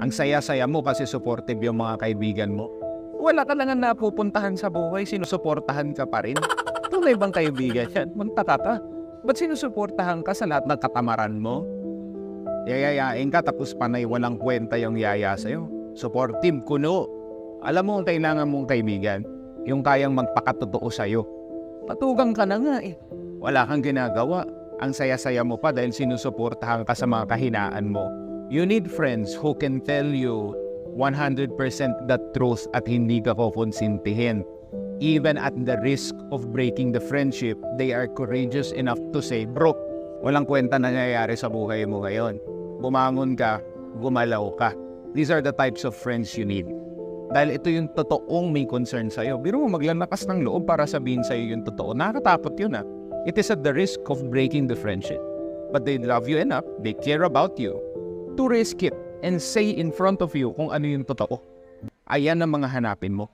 Ang saya-saya mo kasi supportive yung mga kaibigan mo. Wala ka lang ang napupuntahan sa buhay, sinusuportahan ka pa rin. Tunay bang kaibigan yan? Magtaka ka. Ba't sinusuportahan ka sa lahat ng katamaran mo? Yayayain ka tapos panay walang kwenta yung yaya sa'yo. Supportive, kuno. Alam mo ang kailangan mong kaibigan, yung kayang magpakatotoo sa'yo. Patugang ka na nga eh. Wala kang ginagawa. Ang saya-saya mo pa dahil sinusuportahan ka sa mga kahinaan mo. You need friends who can tell you 100% the truth at hindi ka kukonsintihin. Even at the risk of breaking the friendship, they are courageous enough to say, Bro, walang kwenta nangyayari sa buhay mo ngayon. Bumangon ka, gumalaw ka. These are the types of friends you need. Dahil ito yung totoong may concern sa'yo. Biro mo maglalakas ng loob para sabihin sa'yo yung totoo. Nakakatakot yun ah. It is at the risk of breaking the friendship. But they love you enough, they care about you, to risk it and say in front of you kung ano yung totoo. Ayan ang mga hanapin mo.